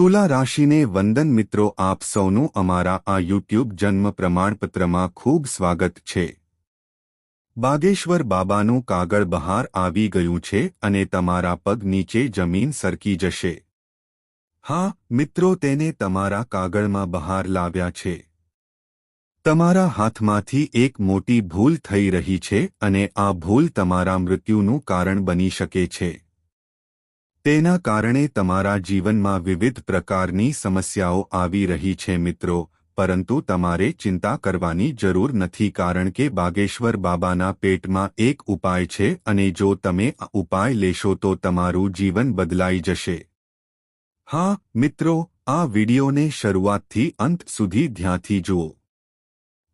તુલા રાશિને વંદન મિત્રો, આપ સૌનું અમારા આ યુટ્યુબ જન્મ પ્રમાણપત્રમાં ખૂબ સ્વાગત છે. બાગેશ્વર બાબાનું કાગળ બહાર આવી ગયું છે અને તમારા પગ નીચે જમીન સરકી જશે. હા, મિત્રો, તેને તમારા કાગળમાં બહાર લાવ્યા છે. તમારા હાથમાંથી એક મોટી ભૂલ થઈ રહી છે અને આ ભૂલ તમારા મૃત્યુનું કારણ બની શકે છે. તેના કારણે તમારા જીવનમાં વિવિધ પ્રકારની સમસ્યાઓ આવી રહી છે મિત્રો, પરંતુ તમારે ચિંતા કરવાની જરૂર નથી કારણ કે બાગેશ્વર બાબાના પેટમાં એક ઉપાય છે અને જો તમે આ ઉપાય લેશો તો તમારું જીવન બદલાઈ જશે. હા, મિત્રો, આ વિડિયોને શરૂઆતથી અંત સુધી ધ્યાનથી જુઓ.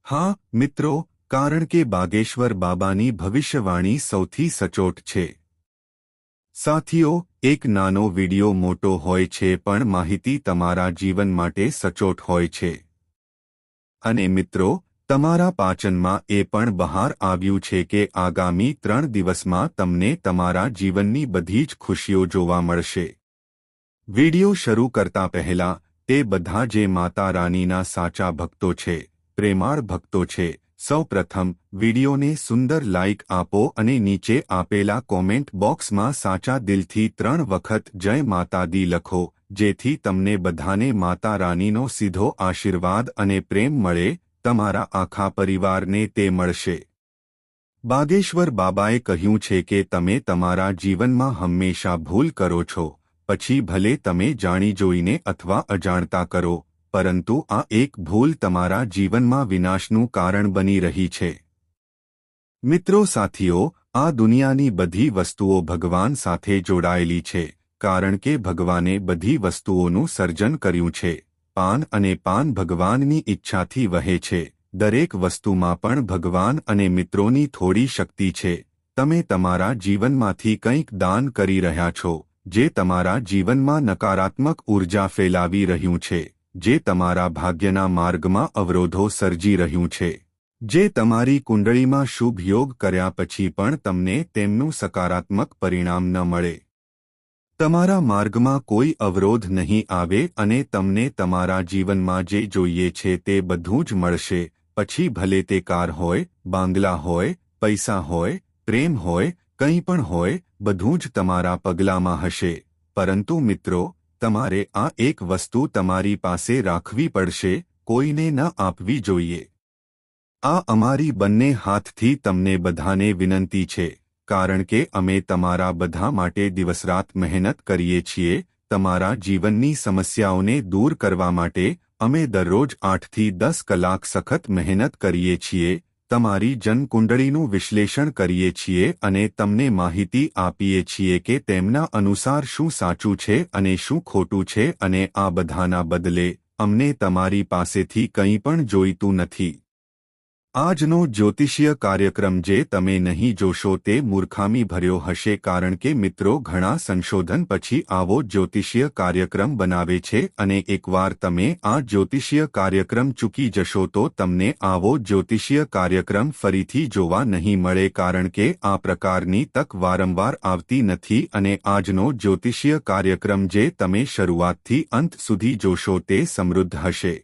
હા, મિત્રો, કારણ કે બાગેશ્વર બાબાની ભવિષ્યવાણી સૌથી સચોટ છે. સાથીઓ, એક નાનો વિડિયો મોટો હોય છે પણ માહિતી તમારા જીવન માટે સચોટ હોય છે. અને મિત્રો, તમારા પાચનમાં એ પણ બહાર આવ્યું છે કે આગામી ત્રણ દિવસમાં તમને તમારા જીવનની બધી જ ખુશીઓ જોવા મળશે. વિડિયો શરૂ કરતા પહેલા, તે બધા જે માતા રાનીના સાચા ભક્તો છે, પ્રેમાળ ભક્તો છે સૌ પ્રથમ વિડિયોને સુંદર લાઇક આપો અને નીચે આપેલા કોમેન્ટ બોક્સમાં સાચા દિલથી ત્રણ વખત જય માતાદી લખો, જેથી તમને બધાને માતા રાનીનો સીધો આશીર્વાદ અને પ્રેમ મળે, તમારા આખા પરિવારને તે મળશે. બાગેશ્વર બાબાએ કહ્યું છે કે તમે તમારા જીવનમાં હંમેશા ભૂલ કરો છો, પછી ભલે તમે જાણી જોઈને અથવા અજાણતા કરો પરંતુ આ એક ભૂલ તમારા જીવનમાં વિનાશનું કારણ બની રહી છે. મિત્રો સાથીઓ, આ દુનિયાની બધી વસ્તુઓ ભગવાન સાથે જોડાયેલી છે, કારણ કે ભગવાને બધી વસ્તુઓનું સર્જન કર્યું છે. પાન અને પાન ભગવાનની ઈચ્છાથી વહે છે. દરેક વસ્તુમાં પણ ભગવાન અને મિત્રોની થોડી શક્તિ છે. તમે તમારા જીવનમાંથી કંઈક દાન કરી રહ્યા છો, જે તમારા જીવનમાં નકારાત્મક ઊર્જા ફેલાવી રહ્યું છે. જે તમારા ભાગ્યના માર્ગમાં અવરોધો સર્જી રહ્યું છે. જે તમારી કુંડળીમાં શુભ યોગ કર્યા પછી પણ તમને તેમનું સકારાત્મક પરિણામ ન મળે. તમારા માર્ગમાં કોઈ અવરોધ નહીં આવે અને તમને તમારા જીવનમાં જે જોઈએ છે તે બધું જ મળશે. પછી ભલે તે કાર હોય, બાંગલા હોય, પૈસા હોય, પ્રેમ હોય, કંઈ પણ હોય, બધું જ તમારા પગલામાં હશે. પરંતુ મિત્રો તમારે આ એક વસ્તુ તમારી પાસે રાખવી પડશે, કોઈને ન આપવી જોઈએ. આ અમારી બંને હાથથી તમને બધાને વિનંતી છે, કારણ કે અમે તમારા બધા માટે દિવસરાત મહેનત કરીએ છીએ, તમારા જીવનની સમસ્યાઓને દૂર કરવા માટે, અમે દરરોજ આઠથી દસ કલાક સખત મહેનત કરીએ છીએ તમારી જનકુંડળીનું વિશ્લેષણ કરીએ છીએ અને તમને માહિતી આપીએ છીએ કે તેમના અનુસાર શું સાચું છે અને શું ખોટું છે અને આ બધાના બદલે અમને તમારી પાસેથી કંઈ પણ જોઈતું નથી. આજનો જ્યોતિષીય કાર્યક્રમ જે તમે નહીં જોશો તે મૂર્ખામી ભર્યો હશે કારણ કે મિત્રો ઘણા સંશોધન પછી આવો જ્યોતિષીય કાર્યક્રમ બનાવે છે અને એકવાર તમે આ જ્યોતિષીય કાર્યક્રમ ચૂકી જશો તો તમને આવો જ્યોતિષીય કાર્યક્રમ ફરીથી જોવા નહીં મળે કારણ કે આ પ્રકારની તક વારંવાર આવતી નથી અને આજનો જ્યોતિષીય કાર્યક્રમ જે તમે શરૂઆતથી અંત સુધી જોશો તે સમૃદ્ધ હશે.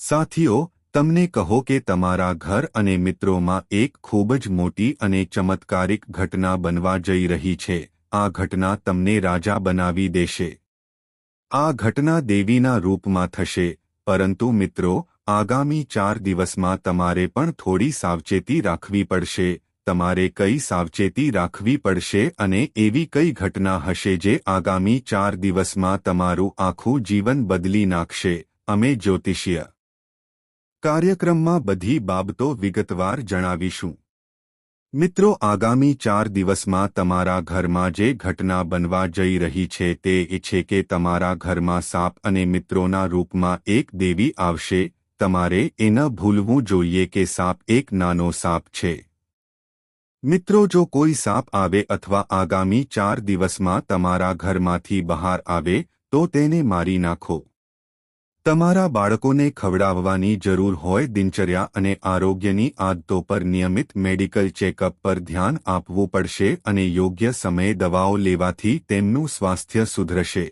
સાથીઓ તમને કહો કે તમારા ઘર અને મિત્રોમાં એક ખૂબ જ મોટી અને ચમત્કારિક ઘટના બનવા જઈ રહી છે. આ ઘટના તમને રાજા બનાવી દેશે. આ ઘટના દેવીના રૂપમાં થશે, પરંતુ મિત્રો, આગામી ચાર દિવસમાં તમારે પણ થોડી સાવચેતી રાખવી પડશે. તમારે કઈ સાવચેતી રાખવી પડશે અને એવી કઈ ઘટના હશે જે આગામી ચાર દિવસમાં તમારું આખું જીવન બદલી નાખશે. અમે જ્યોતિષીય કાર્યક્રમમાં બધી બાબતો વિગતવાર જણાવીશું. મિત્રો, આગામી ચાર દિવસમાં તમારા ઘરમાં જે ઘટના બનવા જઈ રહી છે તે એ છે કે તમારા ઘરમાં સાપ અને મિત્રોના રૂપમાં એક દેવી આવશે. તમારે એ ન ભૂલવું જોઈએ કે સાપ એક નાનો સાપ છે. મિત્રો, જો કોઈ સાપ આવે અથવા આગામી ચાર દિવસમાં તમારા ઘરમાંથી બહાર આવે, તો તેને મારી નાખો. તમારા બાળકોને ખવડાવવાની જરૂર હોય દિનચર્યા અને આરોગ્યની આદતો પર નિયમિત મેડિકલ ચેકઅપ પર ધ્યાન આપવું પડશે અને યોગ્ય સમયે દવાઓ લેવાથી તેમનું સ્વાસ્થ્ય સુધરશે.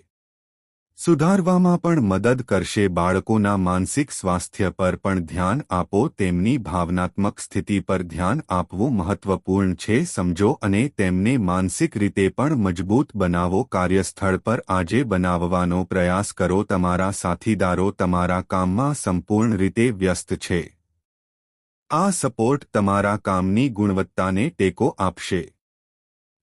સુધારવામાં પણ મદદ કરશે બાળકોના માનસિક સ્વાસ્થ્ય પર પણ ધ્યાન આપો, તેમની ભાવનાત્મક સ્થિતિ પર ધ્યાન આપવું મહત્વપૂર્ણ છે, સમજો અને તેમને માનસિક રીતે પણ મજબૂત બનાવો, કાર્યસ્થળ પર આજે બનાવવાનો પ્રયાસ કરો, તમારા સાથીદારો તમારા કામમાં સંપૂર્ણ રીતે વ્યસ્ત છે. આ સપોર્ટ તમારા કામની ગુણવત્તાને ટેકો આપશે.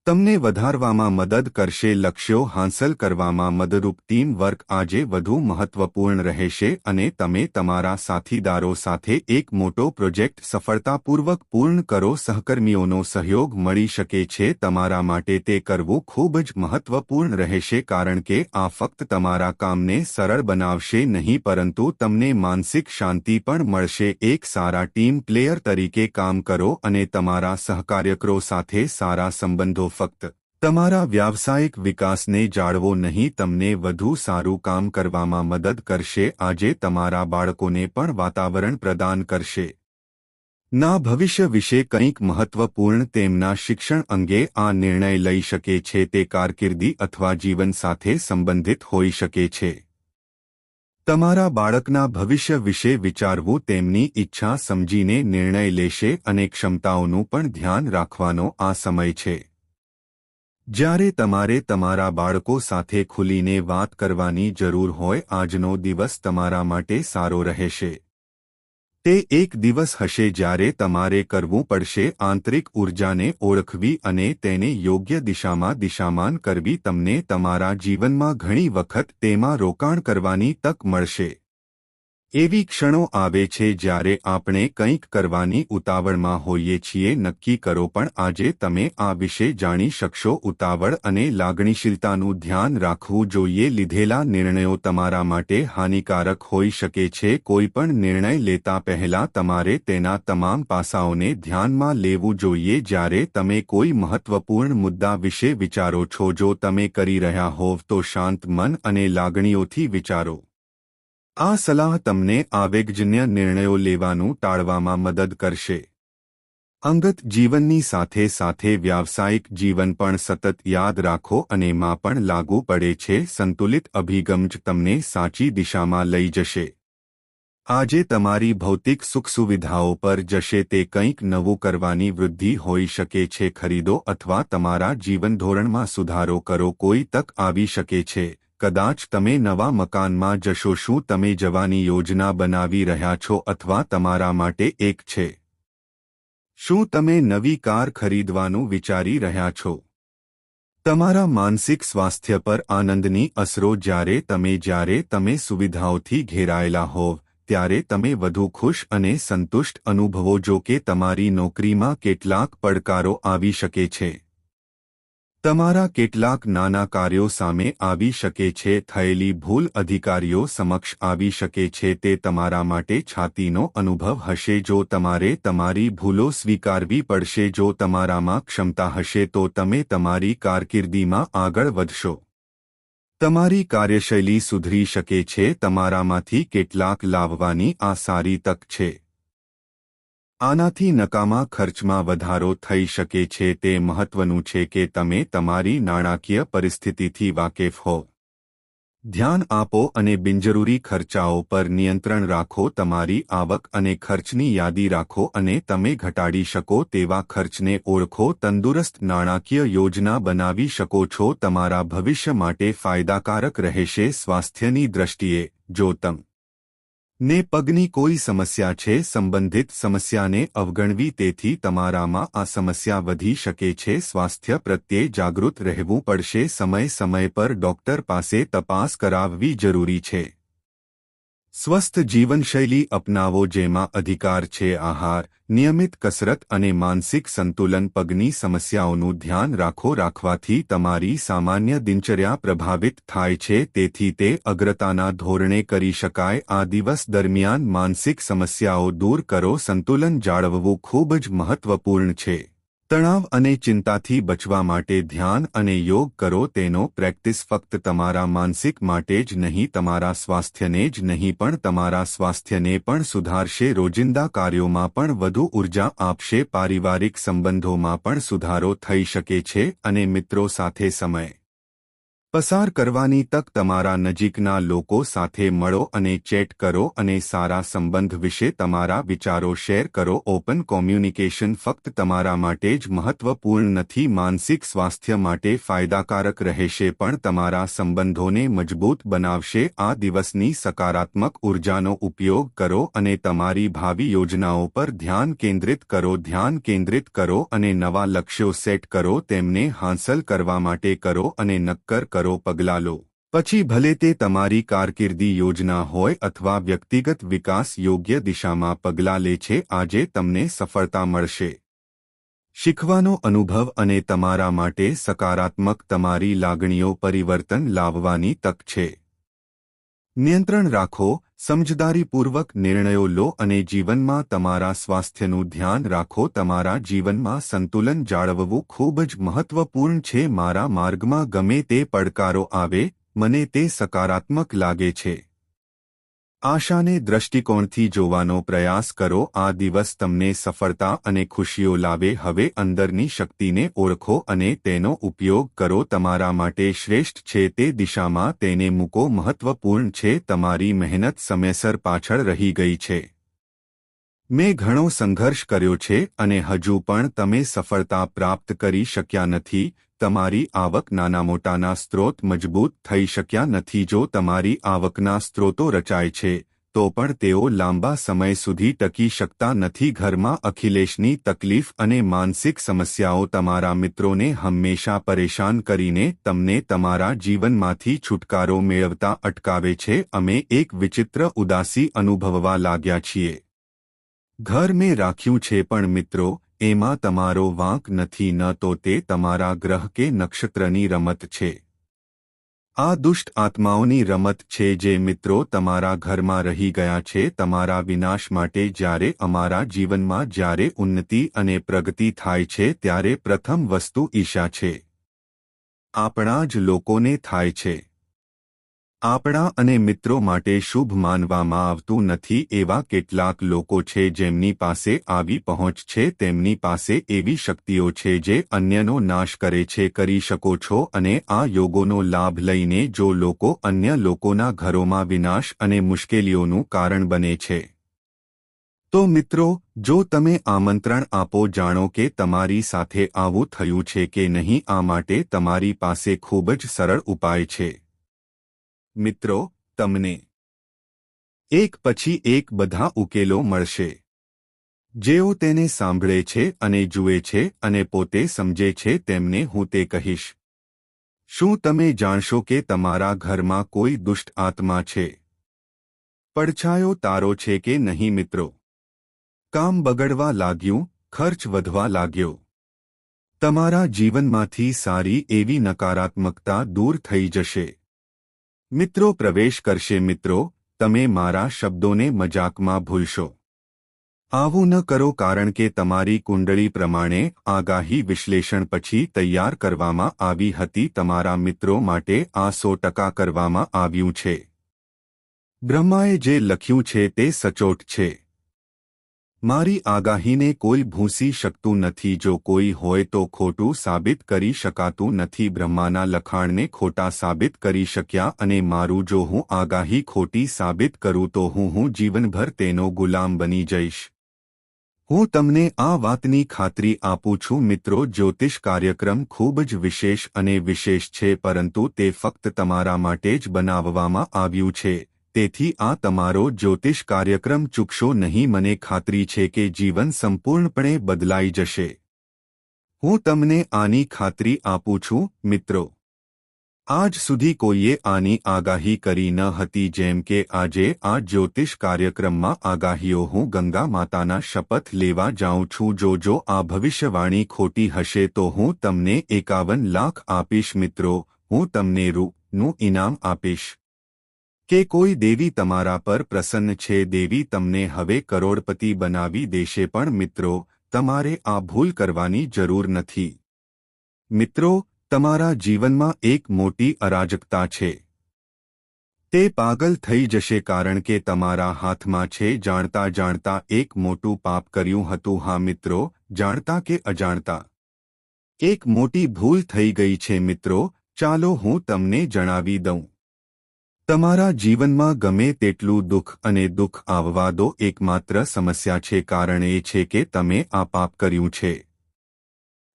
તમને વધારવામાં મદદ કરશે, લક્ષ્યો હાંસલ કરવામાં મદદરૂપ ટીમ વર્ક આજે વધુ મહત્વપૂર્ણ રહેશે અને તમે તમારા સાથીદારો સાથે એક મોટો પ્રોજેક્ટ સફળતાપૂર્વક પૂર્ણ કરો, સહકર્મીઓનો સહયોગ મળી શકે છે, તમારા માટે તે કરવું ખૂબ જ મહત્વપૂર્ણ રહેશે કારણ કે આ ફક્ત તમારા કામને સરળ બનાવશે નહીં, પરંતુ તમને માનસિક શાંતિ પણ મળશે. એક સારા ટીમ પ્લેયર તરીકે કામ કરો અને તમારા સહકાર્યકરો સાથે સારા સંબંધો ફક્ત, તમારા વ્યાવસાયિક વિકાસને જાળવો નહીં, તમને વધુ સારું કામ કરવામાં મદદ કરશે, આજે તમારા બાળકોને પણ વાતાવરણ પ્રદાન કરશે. ના, ભવિષ્ય વિશે કંઈક મહત્વપૂર્ણ તેમના શિક્ષણ અંગે આ નિર્ણય લઈ શકે છે, તે કારકિર્દી અથવા જીવન સાથે સંબંધિત હોઈ શકે છે. તમારા બાળકના ભવિષ્ય વિશે વિચારવું, તેમની ઈચ્છા સમજીને નિર્ણય લેશે અને ક્ષમતાઓનું પણ ધ્યાન રાખવાનો આ સમય છે. જ્યારે તમારે તમારા બાળકો સાથે ખુલીને વાત કરવાની જરૂર હોય, આજનો દિવસ તમારા માટે સારો રહેશે. તે એક દિવસ હશે જ્યારે તમારે કરવું પડશે આંતરિક ઊર્જાને ઓળખવી અને તેને યોગ્ય દિશામાં દિશામાન કરવી. તમને તમારા જીવનમાં ઘણી વખત તેમાં રોકાણ કરવાની તક મળશે. એવી ક્ષણો આવે છે જ્યારે આપણે કંઈક કરવાની ઉતાવળમાં હોઈએ છીએ, નક્કી કરો, પણ આજે તમે આ વિશે જાણી શકશો. ઉતાવળ અને લાગણીશીલતાનું ધ્યાન રાખવું જોઈએ. લીધેલા નિર્ણયો તમારા માટે હાનિકારક હોઈ શકે છે. કોઈપણ નિર્ણય લેતા પહેલા તમારે તેના તમામ પાસાઓને ધ્યાનમાં લેવું જોઈએ. જ્યારે તમે કોઈ મહત્વપૂર્ણ મુદ્દા વિશે વિચારો છો, જો તમે કરી રહ્યા હોવ, તો શાંત મન અને લાગણીઓથી વિચારો. આ સલાહ તમને આવેગજન્ય નિર્ણયો લેવાનું ટાળવામાં મદદ કરશે. અંગત જીવનની સાથે સાથે વ્યાવસાયિક જીવન પણ સતત યાદ રાખો અને માં પણ લાગુ પડે છે, સંતુલિત અભિગમ જ તમને સાચી દિશામાં લઈ જશે. આજે તમારી ભૌતિક સુખ સુવિધાઓ પર જશે તે કંઈક નવું કરવાની વૃદ્ધિ હોઈ શકે છે, ખરીદો અથવા તમારા જીવન ધોરણમાં સુધારો કરો, કોઈ તક આવી શકે છે. કદાચ તમે નવા મકાનમાં જશો, શું તમે જવાની યોજના બનાવી રહ્યા છો અથવા તમારા માટે એક છે? શું તમે નવી કાર ખરીદવાનું વિચારી રહ્યા છો? તમારા માનસિક સ્વાસ્થ્ય પર આનંદની અસરો જ્યારે તમે જ્યારે તમે સુવિધાઓથી ઘેરાયેલા હોવ, ત્યારે તમે વધુ ખુશ અને સંતુષ્ટ અનુભવો, જો કે તમારી નોકરીમાં કેટલાક પડકારો આવી શકે છે. તમારા કેટલાક નાના કાર્યો સામે આવી શકે છે, થયેલી ભૂલ અધિકારીઓ સમક્ષ આવી શકે છે, તે તમારા માટે છાતીનો અનુભવ હશે. જો તમારે તમારી ભૂલો સ્વીકારવી પડશે, જો તમારામાં ક્ષમતા હશે, તો તમે તમારી કારકિર્દીમાં આગળ વધશો. તમારી કાર્યશૈલી સુધરી શકે છે, તમારામાંથી કેટલાક લાવવાની આ સારી તક છે. આનાથી નકામા ખર્ચમાં વધારો થઈ શકે છે. તે મહત્વનું છે કે તમે તમારી નાણાકીય પરિસ્થિતિથી વાકેફ હો. ધ્યાન આપો અને બિનજરૂરી ખર્ચાઓ પર નિયંત્રણ રાખો. તમારી આવક અને ખર્ચની યાદી રાખો અને તમે ઘટાડી શકો તેવા ખર્ચને ઓળખો. તંદુરસ્ત નાણાકીય યોજના બનાવી શકો છો. તમારા ભવિષ્ય માટે ફાયદાકારક રહેશે. સ્વાસ્થ્યની દ્રષ્ટિએ, જો તમ ને પગની કોઈ સમસ્યા છે, સંબંધિત સમસ્યાને અવગણવી તેથી તમારામાં આ સમસ્યા વધી શકે છે. સ્વાસ્થ્ય પ્રત્યે જાગૃત રહેવું પડશે. સમય સમય પર ડોક્ટર પાસે તપાસ કરાવવી જરૂરી છે. સ્વસ્થ જીવનશૈલી અપનાવો જેમાં અધિકાર છે આહાર, નિયમિત કસરત અને માનસિક સંતુલન પગની સમસ્યાઓનું ધ્યાન રાખો રાખવાથી તમારી સામાન્ય દિનચર્યા પ્રભાવિત થાય છે તેથી તે અગ્રતાના ધોરણે કરી શકાય. આ દિવસ દરમિયાન માનસિક સમસ્યાઓ દૂર કરો. સંતુલન જાળવવું ખૂબ જ મહત્વપૂર્ણ છે. તણાવ અને ચિંતાથી બચવા માટે ધ્યાન અને યોગ કરો. તેનો પ્રેક્ટિસ ફક્ત તમારા માનસિક માટે જ નહીં, તમારા સ્વાસ્થ્યને જ નહીં, પણ તમારા સ્વાસ્થ્યને પણ સુધારશે. રોજિંદા કાર્યોમાં પણ વધુ ઊર્જા આપશે. પારિવારિક સંબંધોમાં પણ સુધારો થઈ શકે છે અને મિત્રો સાથે સમય પસાર કરવાની તક તમારા નજીકના લોકો સાથે મળો અને ચેટ કરો અને સારા સંબંધ વિશે તમારા વિચારો શેર કરો. ઓપન કોમ્યુનિકેશન ફક્ત તમારા માટે જ મહત્વપૂર્ણ નથી, માનસિક સ્વાસ્થ્ય માટે ફાયદાકારક રહેશે પણ તમારા સંબંધોને મજબૂત બનાવશે. આ દિવસની સકારાત્મક ઉર્જાનો ઉપયોગ કરો અને તમારી ભાવિ યોજનાઓ પર ધ્યાન કેન્દ્રિત કરો. ધ્યાન કેન્દ્રિત કરો અને નવા લક્ષ્યો સેટ કરો. તેમને હાંસલ કરવા માટે કરો અને નક્કર કરો. કરો, પગલાં લો. પછી ભલે તે તમારી કારકિર્દી યોજના હોય અથવા વ્યક્તિગત વિકાસ યોગ્ય દિશામાં પગલાં લે છે, આજે તમને સફળતા મળશે. શીખવાનો અનુભવ અને તમારા માટે સકારાત્મક તમારી લાગણીઓ પરિવર્તન લાવવાની તક છે. નિયંત્રણ રાખો સમજદારીપૂર્વક નિર્ણયો લો અને જીવનમાં તમારા સ્વાસ્થ્યનું ધ્યાન રાખો. તમારા જીવનમાં સંતુલન જાળવવું ખૂબ જ મહત્વપૂર્ણ છે. મારા માર્ગમાં ગમે તે પડકારો આવે, મને તે સકારાત્મક લાગે છે. આશાને દ્રષ્ટિકોણથી જોવાનો પ્રયાસ કરો, આ દિવસ તમને સફળતા અને ખુશીઓ લાવે, હવે અંદરની શક્તિને ઓળખો અને તેનો ઉપયોગ કરો, તમારા માટે શ્રેષ્ઠ છે, તે દિશામાં તેને મૂકો, મહત્વપૂર્ણ છે, તમારી મહેનત સમયસર પાછળ રહી ગઈ છે. મેં ઘણો સંઘર્ષ કર્યો છે અને હજુ પણ તમે સફળતા પ્રાપ્ત કરી શક્યા નથી તમારી આવક નાના મોટાના સ્ત્રોત મજબૂત થઈ શક્યા નથી. જો તમારી આવકના સ્ત્રોતો રચાય છે, તો પણ તેઓ લાંબા સમય સુધી ટકી શકતા નથી. ઘરમાં અખિલેશની તકલીફ અને માનસિક સમસ્યાઓ તમારા મિત્રોને હંમેશા પરેશાન કરીને તમને તમારા જીવનમાંથી છુટકારો મેળવતા અટકાવે છે. અમે એક વિચિત્ર ઉદાસી અનુભવવા લાગ્યા છીએ. ઘર મેં રાખ્યું છે, પણ મિત્રો એમાં તમારો વાંક નથી, ન તો તે તમારા ગ્રહ કે નક્ષત્રની રમત છે. આ દુષ્ટ આત્માઓની રમત છે જે મિત્રો તમારા ઘરમાં રહી ગયા છે, તમારા વિનાશ માટે જ્યારે અમારા જીવનમાં જ્યારે ઉન્નતિ અને પ્રગતિ થાય છે, ત્યારે પ્રથમ વસ્તુ ઈશા છે. આપણા જ લોકોને થાય છે. આપણા અને મિત્રો માટે શુભ માનવામાં આવતું નથી એવા કેટલાક લોકો છે જેમની પાસે આવી પહોંચ છે, તેમની પાસે એવી શક્તિઓ છે જે અન્યનો નાશ કરે છે. કરી શકો છો અને આ યોગોનો લાભ લઈને જો લોકો અન્ય લોકોના ઘરોમાં વિનાશ અને મુશ્કેલીઓનું કારણ બને છે. તો મિત્રો, જો તમે આમંત્રણ આપો, જાણો કે તમારી સાથે આવું થયું છે કે નહીં, આ માટે તમારી પાસે ખૂબ જ સરળ ઉપાય છે. મિત્રો, તમને એક પછી એક બધા ઉકેલો મળશે. જેઓ તેને સાંભળે છે અને જુએ છે અને પોતે સમજે છે તેમને હું તે કહીશ. શું તમે જાણશો કે તમારા ઘરમાં કોઈ દુષ્ટ આત્મા છે? પડછાયો તારો છે કે નહીં મિત્રો? કામ બગડવા લાગ્યું, ખર્ચ વધવા લાગ્યો. તમારા જીવનમાંથી સારી એવી નકારાત્મકતા દૂર થઈ જશે. મિત્રો પ્રવેશ કરશે મિત્રો, તમે મારા શબ્દોને મજાકમાં ભૂલશો. આવું ન કરો કારણ કે તમારી કુંડળી પ્રમાણે આગાહી વિશ્લેષણ પછી તૈયાર કરવામાં આવી હતી તમારા મિત્રો માટે આ સો ટકા કરવામાં આવ્યું છે. બ્રહ્માએ જે લખ્યું છે તે સચોટ છે. મારી આગાહીને કોઈ ભૂંસી શકતું નથી, જો કોઈ હોય તો ખોટું સાબિત કરી શકાતું નથી. બ્રહ્માના લખાણને ખોટા સાબિત કરી શક્યા અને મારું જો હું આગાહી ખોટી સાબિત કરું તો હું હું જીવનભર તેનો ગુલામ બની જઈશ. હું તમને આ વાતની ખાતરી આપું છું મિત્રો, જ્યોતિષ કાર્યક્રમ ખૂબ જ વિશેષ અને વિશેષ છે, પરંતુ તે ફક્ત તમારા માટે જ બનાવવામાં આવ્યું છે. તેથી આ તમારો જ્યોતિષ કાર્યક્રમ ચૂકશો નહીં, મને ખાતરી છે કે જીવન સંપૂર્ણપણે બદલાઈ જશે. હું તમને આની ખાતરી આપું છું, મિત્રો. આજ સુધી કોઈએ આની આગાહી કરી ન હતી, જેમ કે આજે આ જ્યોતિષ કાર્યક્રમમાં આગાહીઓ હું ગંગા માતાના શપથ લેવા જાઉં છું. જો જો આ ભવિષ્યવાણી ખોટી હશે તો હું તમને એકાવન લાખ આપીશ, મિત્રો. હું તમને રૂનું ઇનામ આપીશ. કે કોઈ દેવી તમારા પર પ્રસન્ન છે, દેવી તમને હવે કરોડપતિ બનાવી દેશે, પણ મિત્રો, તમારે આ ભૂલ કરવાની જરૂર નથી. મિત્રો, તમારા જીવનમાં એક મોટી અરાજકતા છે. તે પાગલ થઈ જશે કારણ કે તમારા હાથમાં છે, જાણતા જાણતા એક મોટું પાપ કર્યું હતું. હા, મિત્રો, જાણતા કે અજાણતા? એક મોટી ભૂલ થઈ ગઈ છે, મિત્રો, ચાલો હું તમને જણાવી દઉં. તમારા જીવનમાં ગમે તેટલું દુઃખ અને દુઃખ આવવા દો, એકમાત્ર સમસ્યા છે કારણ એ છે કે તમે આ પાપ કર્યું છે.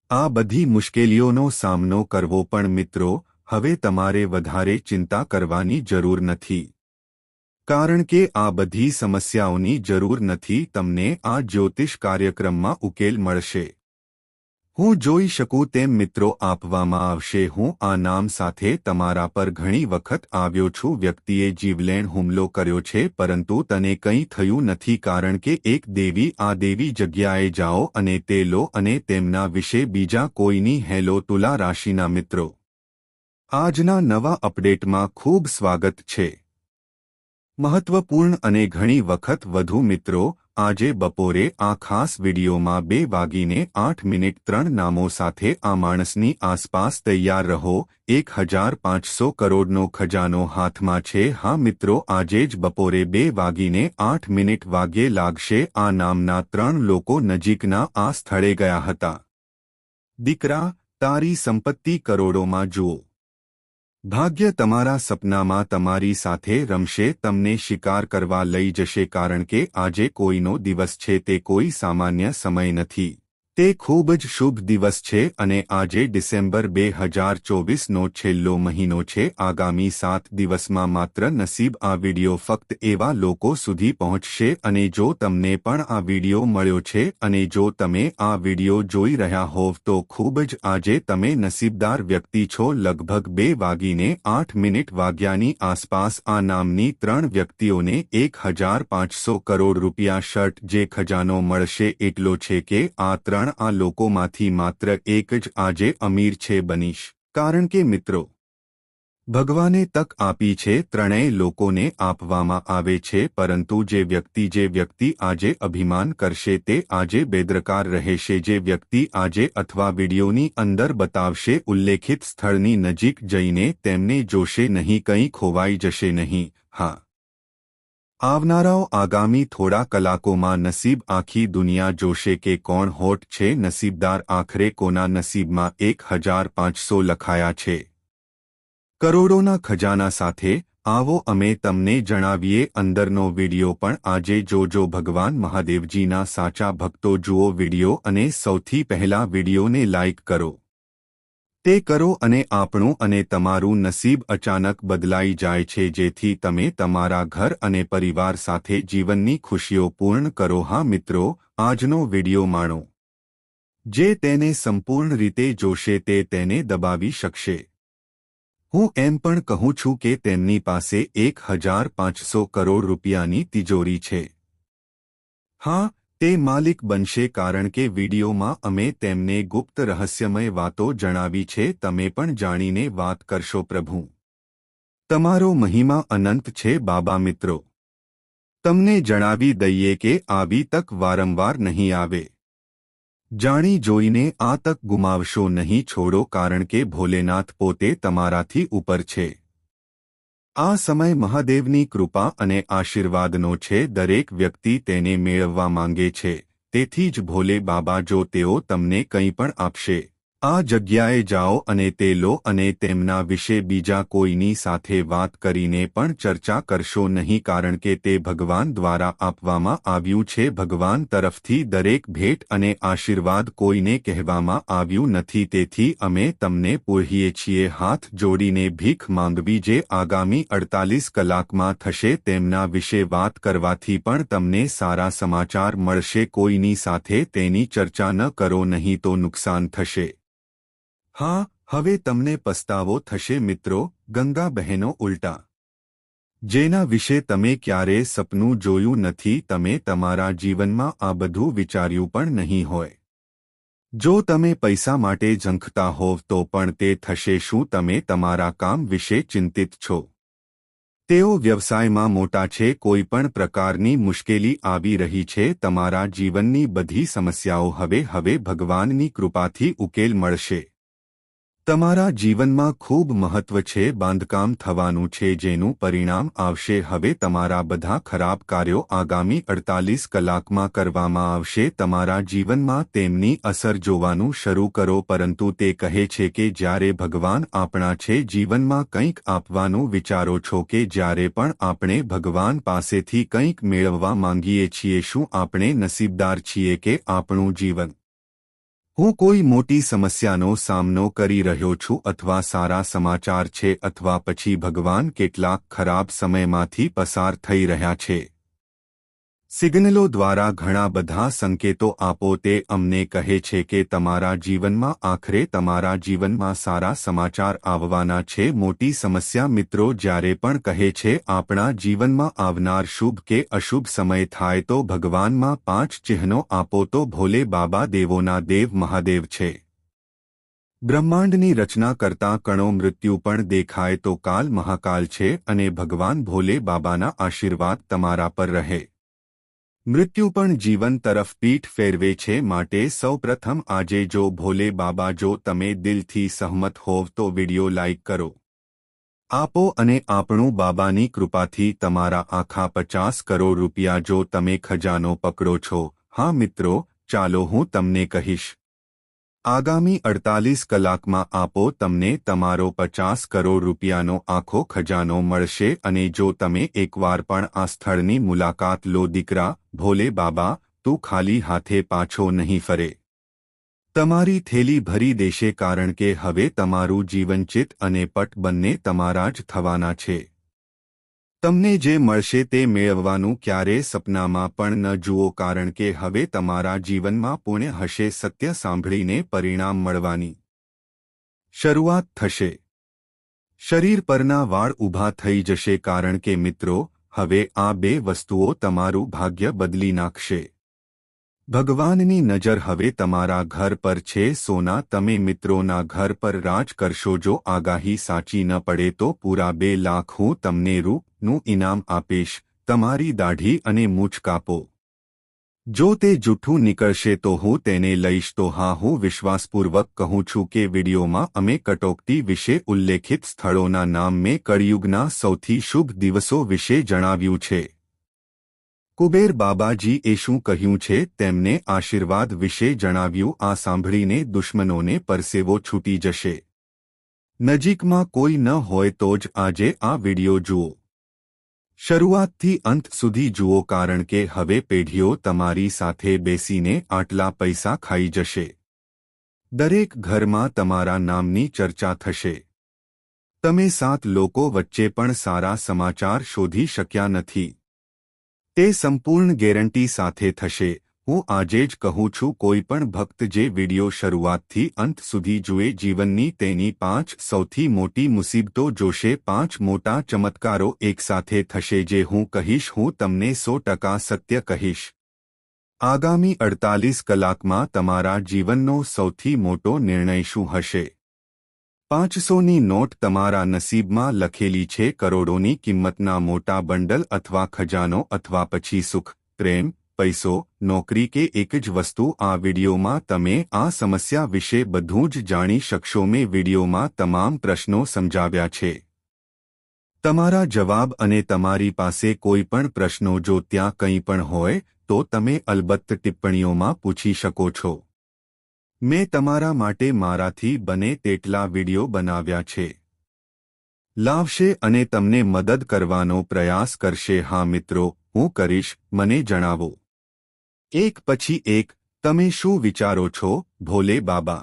આ બધી મુશ્કેલીઓનો સામનો કરવો પણ મિત્રો, હવે તમારે વધારે ચિંતા કરવાની જરૂર નથી. કારણ કે આ બધી સમસ્યાઓની જરૂર નથી, તમને આ જ્યોતિષ કાર્યક્રમમાં ઉકેલ મળશે. હું જોઈ શકું તેમ મિત્રો આપવામાં આવશે, હું આ નામ સાથે તમારા પર ઘણી વખત આવ્યો છું, વ્યક્તિએ જીવલેણ હુમલો કર્યો છે, પરંતુ તને કંઈ થયું નથી કારણ કે એક દેવી આ દેવી જગ્યાએ જાઓ અને તે લો અને તેમના વિશે બીજા કોઈની હેલો તુલા રાશિના મિત્રો. આજના નવા અપડેટમાં ખૂબ સ્વાગત છે. મહત્વપૂર્ણ અને ઘણી વખત વધુ મિત્રો આજે બપોરે આ ખાસ વિડીયોમાં બે વાગીને આઠ મિનિટ ત્રણ નામો સાથે આ માણસની આસપાસ તૈયાર રહો. એક હજાર પાંચસો કરોડનો ખજાનો હાથમાં છે. હા મિત્રો, આજે જ બપોરે બે વાગીને આઠ મિનિટ વાગ્યે લાગશે. આ નામના ત્રણ લોકો નજીકના આ સ્થળે ગયા હતા. દીકરા, તારી સંપત્તિ કરોડોમાં જુઓ. ભાગ્ય તમારા સપનામાં તમારી સાથે રમશે, તમને શિકાર કરવા લઈ જશે કારણ કે આજે કોઈનો દિવસ છે, તે કોઈ સામાન્ય સમય નથી. તે ખૂબ જ શુભ દિવસ છે અને આજે ડિસેમ્બર બે હજાર ચોવીસનો છેલ્લો મહિનો છે. આગામી સાત દિવસમાં માત્ર નસીબ આ વિડિયો ફક્ત એવા લોકો સુધી પહોંચશે અને જો તમને પણ આ વિડિયો મળ્યો છે અને જો તમે આ વિડિયો જોઈ રહ્યા હોવ તો ખૂબ જ આજે તમે નસીબદાર વ્યક્તિ છો. લગભગ બે વાગીને આઠ મિનિટ વાગ્યાની આસપાસ આ નામની ત્રણ વ્યક્તિઓને એક હજાર પાંચસો કરોડ રૂપિયા શર્ટ જે ખજાનો મળશે એટલો છે કે આ ત્રણ પણ આ લોકોમાંથી માત્ર એક જ આજે અમીર છે બનીશ. કારણ કે મિત્રો, ભગવાને તક આપી છે ત્રણેય લોકોને આપવામાં આવે છે, પરંતુ જે વ્યક્તિ જે વ્યક્તિ આજે અભિમાન કરશે તે આજે બેદરકાર રહેશે. જે વ્યક્તિ આજે અથવા વિડીયોની અંદર બતાવશે, ઉલ્લેખિત સ્થળની નજીક જઈને તેમને જોશે નહીં, કંઈ ખોવાઈ જશે નહીં. હા. આવનારાઓ આગામી થોડા કલાકોમાં નસીબ આખી દુનિયા જોશે કે કોણ હોટ છે. નસીબદાર આખરે કોના નસીબમાં એક હજાર પાંચસો લખાયા છે. કરોડોના ખજાના સાથે આવો અમે તમને જણાવીએ. અંદરનો વિડિયો પણ આજે જોજો. ભગવાન મહાદેવજીના સાચા ભક્તો જુઓ વિડિયો અને સૌથી પહેલા વિડિયોને લાઇક કરો. તે કરો અને આપણું અને તમારું નસીબ અચાનક બદલાઈ જાય છે, જેથી તમે તમારા ઘર અને પરિવાર સાથે જીવનની ખુશીઓ પૂર્ણ કરો. હા મિત્રો, આજનો વિડિયો માણો. જે તેને સંપૂર્ણ રીતે જોશે તે તેને દબાવી શકશે. હું એમ પણ કહું છું કે તેમની પાસે એક હજાર પાંચસો કરોડ રૂપિયાની તિજોરી છે. હા તે માલિક બનશે કારણ કે વિડીયોમાં અમે તેમને ગુપ્ત રહસ્યમય વાતો જણાવી છે, તમે પણ જાણીને વાત કરશો પ્રભુ. તમારો મહિમા અનંત છે, બાબા મિત્રો. તમને જણાવી દઈએ કે આવી તક વારંવાર નહીં આવે. જાણી જોઈને આ તક ગુમાવશો નહીં, છોડો કારણ કે ભોલેનાથ પોતે તમારાથી ઉપર છે. આ સમય મહાદેવની કૃપા અને આશીર્વાદનો છે, દરેક વ્યક્તિ તેને મેળવવા માંગે છે. તેથી જ ભોલે બાબા જો તેઓ તમને કંઈ પણ આપશે. આ જગ્યાએ જાઓ અને તે લો અને તેમના વિશે બીજા કોઈની સાથે વાત કરીને પણ ચર્ચા કરશો નહીં કારણ કે તે ભગવાન દ્વારા આપવામાં આવ્યું છે. ભગવાન તરફથી દરેક ભેટ અને આશીર્વાદ કોઈને કહેવામાં આવ્યું નથી. તેથી અમે તમને પૂહીએ છીએ, હાથ જોડીને ભીખ માંગવી જે આગામી અડતાલીસ કલાકમાં થશે તેમના વિશે વાત કરવાથી પણ તમને સારા સમાચાર મળશે. કોઈની સાથે તેની ચર્ચા ન કરો નહીં તો નુકસાન થશે. હા, હવે તમને પસ્તાવો થશે મિત્રો ગંગા બહેનો ઉલટા. જેના વિશે તમે ક્યારે સપનું જોયું નથી, તમે તમારા જીવનમાં આ બધું વિચાર્યું પણ નહીં હોય. જો તમે પૈસા માટે ઝંખતા હોવ, તો પણ તે થશે શું તમે તમારા કામ વિશે ચિંતિત છો? તેઓ વ્યવસાયમાં મોટા છે, કોઈ પણ પ્રકારની મુશ્કેલી આવી રહી છે, તમારા જીવનની બધી સમસ્યાઓ હવે હવે ભગવાનની કૃપાથી ઉકેલ મળશે. તમારા જીવનમાં ખૂબ મહત્વ છે, બાંધકામ થવાનું છે, જેનું પરિણામ આવશે. હવે તમારા બધા ખરાબ કાર્યો આગામી અડતાલીસ કલાકમાં કરવામાં આવશે. તમારા જીવનમાં તેમની અસર જોવાનું શરૂ કરો, પરંતુ તે કહે છે કે જ્યારે ભગવાન આપણા છે, જીવનમાં કંઈક આપવાનું વિચારો છો કે જ્યારે પણ આપણે ભગવાન પાસેથી કંઈક મેળવવા માંગીએ છીએ, શું આપણે નસીબદાર છીએ કે આપણું જીવન હું કોઈ મોટી સમસ્યાનો સામનો કરી રહ્યો છું અથવા સારા સમાચાર છે અથવા પછી ભગવાન કેટલાક ખરાબ સમયમાંથી પસાર થઈ રહ્યા છે. સિગ્નલો દ્વારા ઘણા બધા સંકેતો આપો તે અમને કહે છે કે તમારા જીવનમાં આખરે તમારા જીવનમાં સારા સમાચાર આવવાના છે. મોટી સમસ્યા મિત્રો જ્યારે પણ કહે છે, આપણા જીવનમાં આવનાર શુભ કે અશુભ સમય થાય તો ભગવાનમાં પાંચ ચિહ્નો આપો તો ભોલે બાબા દેવોના દેવ મહાદેવ છે. બ્રહ્માંડની રચના કરતા કણો મૃત્યુ પણ દેખાય તો કાલ મહાકાલ છે અને ભગવાન ભોલે બાબાના આશીર્વાદ તમારા પર રહે. મૃત્યુ પણ જીવન તરફ પીઠ ફેરવે છે માટે સૌપ્રથમ આજે જો ભોલે બાબા જો તમે દિલથી સહમત હોવ તો વિડિયો લાઇક કરો. આપો અને આપણું બાબાની કૃપાથી તમારા આખા પચાસ કરોડ રૂપિયા જો તમે ખજાનો પકડો છો. હા મિત્રો, ચાલો હું તમને કહીશ. આગામી અડતાલીસ કલાકમાં આપો તમને તમારો પચાસ કરોડ રૂપિયાનો આખો ખજાનો મળશે અને જો તમે એકવાર પણ આ સ્થળની મુલાકાત લો દીકરા, ભોલે બાબા, તું ખાલી હાથે પાછો નહીં ફરે. તમારી થેલી ભરી દેશે કારણ કે હવે તમારું જીવનચિત અને પટ બંને તમારા જ થવાના છે. તમને જે મળશે તે મેળવવાનું ક્યારેય સપનામાં પણ ન જુઓ કારણ કે હવે તમારા જીવનમાં પુણ્ય હશે સત્ય સાંભળીને પરિણામ મળવાની શરૂઆત થશે. શરીર પરના વાળ ઊભા થઈ જશે કારણ કે મિત્રો, હવે આ બે વસ્તુઓ તમારું ભાગ્ય બદલી નાખશે. ભગવાનની નજર હવે તમારા ઘર પર છે, સોના તમે મિત્રોના ઘર પર રાજ કરશો જો આગાહી સાચી ન પડે તો પૂરા બે લાખ હું તમને રૂ નું ઇનામ આપીશ, તમારી દાઢી અને મૂછ કાપો. જો તે જૂઠું નીકળશે તો હું તેને લઈશ. તો હા, હું વિશ્વાસપૂર્વક કહું છું કે વિડીયોમાં અમે કટોકટી વિશે ઉલ્લેખિત સ્થળોના નામ મેં કળિયુગના સૌથી શુભ દિવસો વિશે જણાવ્યું છે. કુબેર બાબાજીએ શું કહ્યું છે તેમને આશીર્વાદ વિશે જણાવ્યું. આ સાંભળીને દુશ્મનોને પરસેવો છૂટી જશે. નજીકમાં કોઈ ન હોય તો જ આજે આ વિડિયો જુઓ. શરૂઆતથી અંત સુધી જુઓ કારણ કે હવે પેઢીઓ તમારી સાથે બેસીને આટલા પૈસા ખાઈ જશે. દરેક ઘરમાં તમારા નામની ચર્ચા થશે. તમે સાત લોકો વચ્ચે પણ સારા સમાચાર શોધી શક્યા નથી. તે સંપૂર્ણ ગેરંટી સાથે થશે. હું આજે જ કહું છું, કોઈ પણ ભક્ત જે વિડિયો શરૂઆતથી અંત સુધી જુએ, જીવનની તેની પાંચ સૌથી મોટી મુસીબતો જોશે. પાંચ મોટા ચમત્કારો એકસાથે થશે જે હું કહીશ, હું તમને સો ટકા સત્ય કહીશ. આગામી અડતાલીસ કલાકમાં તમારા જીવનનો સૌથી મોટો નિર્ણય શું હશે? પાંચસોની નોટ તમારા નસીબમાં લખેલી છે, કરોડોની કિંમતના મોટા બંડલ અથવા ખજાનો અથવા પછી સુખ, પ્રેમ પૈસો, નોકરી કે એક જ વસ્તુ આ વિડીયોમાં તમે આ સમસ્યા વિશે બધું જ જાણી શકશો. મેં વિડીયોમાં તમામ પ્રશ્નો સમજાવ્યા છે. તમારા જવાબ અને તમારી પાસે કોઈ પણ પ્રશ્નો જો ત્યાં કંઈ પણ હોય, તો તમે અલબત્ત ટિપ્પણીઓમાં પૂછી શકો છો. મેં તમારા માટે મારાથી બને તેટલા વીડિયો બનાવ્યા છે. લાવશે અને તમને મદદ કરવાનો પ્રયાસ કરશે. હા મિત્રો, હું કરીશ. મને જણાવો. એક પછી એક તમે શું વિચારો છો ભોલે બાબા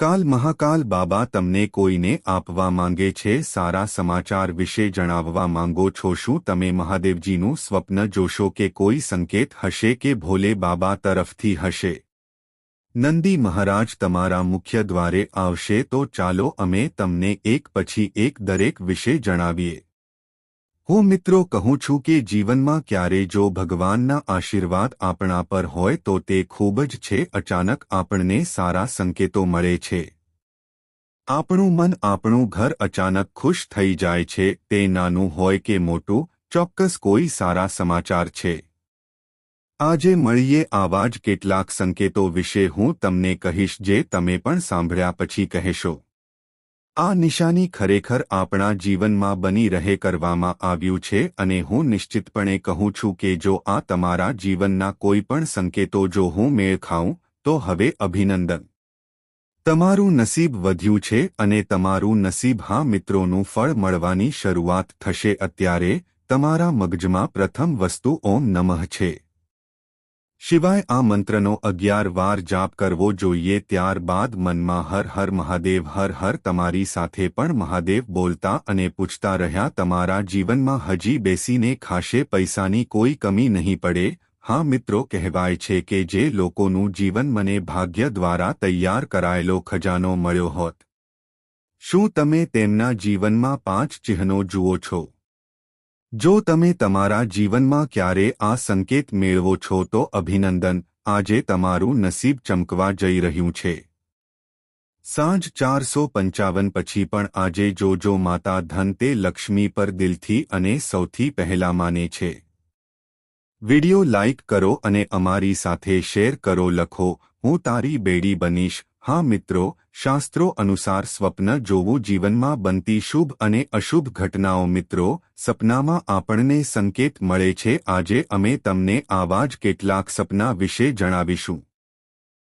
કાલ મહાકાલ બાબા તમને કોઈને આપવા માંગે છે સારા સમાચાર વિશે જણાવવા માંગો છો શું તમે મહાદેવજીનું સ્વપ્ન જોશો કે કોઈ સંકેત હશે કે ભોલે બાબા તરફથી હશે નંદી મહારાજ તમારા મુખ્ય દ્વારે આવશે તો ચાલો અમે તમને એક પછી એક દરેક વિશે જણાવીએ હું મિત્રો કહું છું કે જીવનમાં ક્યારે જો ભગવાનના આશીર્વાદ આપણા પર હોય તો તે ખૂબ જ છે. અચાનક આપણને સારા સંકેતો મળે છે. આપણું મન આપણું ઘર અચાનક ખુશ થઈ જાય છે. તે નાનું હોય કે મોટું, ચોક્કસ કોઈ સારા સમાચાર છે. આજે મળીએ આવા જ કેટલાક સંકેતો વિશે હું તમને કહીશ જે તમે પણ સાંભળ્યા પછી કહેશો. આ નિશાની ખરેખર આપણા જીવનમાં બની રહે કરવામાં આવ્યું છે અને હું નિશ્ચિતપણે કહું છું કે જો આ તમારા જીવનના કોઈ પણ સંકેતો જો હું મેળ ખાઉં, તો હવે અભિનંદન. તમારું નસીબ વધ્યું છે અને તમારું નસીબ હા મિત્રોનું ફળ મળવાની શરૂઆત થશે અત્યારે, તમારા મગજમાં પ્રથમ વસ્તુ ઓમ નમઃ છે. શિવાય આ મંત્રનો અગિયાર વાર જાપ કરવો જોઈએ ત્યારબાદ મનમાં હર હર મહાદેવ, હર હર તમારી સાથે પણ મહાદેવ બોલતા અને પૂછતા રહ્યા, તમારા જીવનમાં હજી બેસીને ખાશે પૈસાની કોઈ કમી નહીં પડે? હા મિત્રો, કહેવાય છે કે જે લોકોનું જીવન મને ભાગ્ય દ્વારા તૈયાર કરાયેલો ખજાનો મળ્યો હોત. શું તમે તેમના જીવનમાં પાંચ ચિહ્નો જુઓ છો? જો તમે તમારા જીવનમાં ક્યારે આ સંકેત મેળવો છો તો અભિનંદન, આજે તમારું નસીબ ચમકવા જઈ રહ્યું છે. સાંજ ચારસો પંચાવન પછી પણ આજે જોજો માતા ધન તે લક્ષ્મી પર દિલથી અને સૌથી પહેલા માને છે. વિડિયો લાઇક કરો અને અમારી સાથે શેર કરો લખો, હું તારી બેડી બનીશ હા મિત્રો, શાસ્ત્રો અનુસાર સ્વપ્ન જોવું જીવનમાં બનતી શુભ અને અશુભ ઘટનાઓ મિત્રો, સપનામાં આપણને સંકેત મળે છે. આજે અમે તમને આવા જ કેટલાક સપના વિશે જણાવીશું.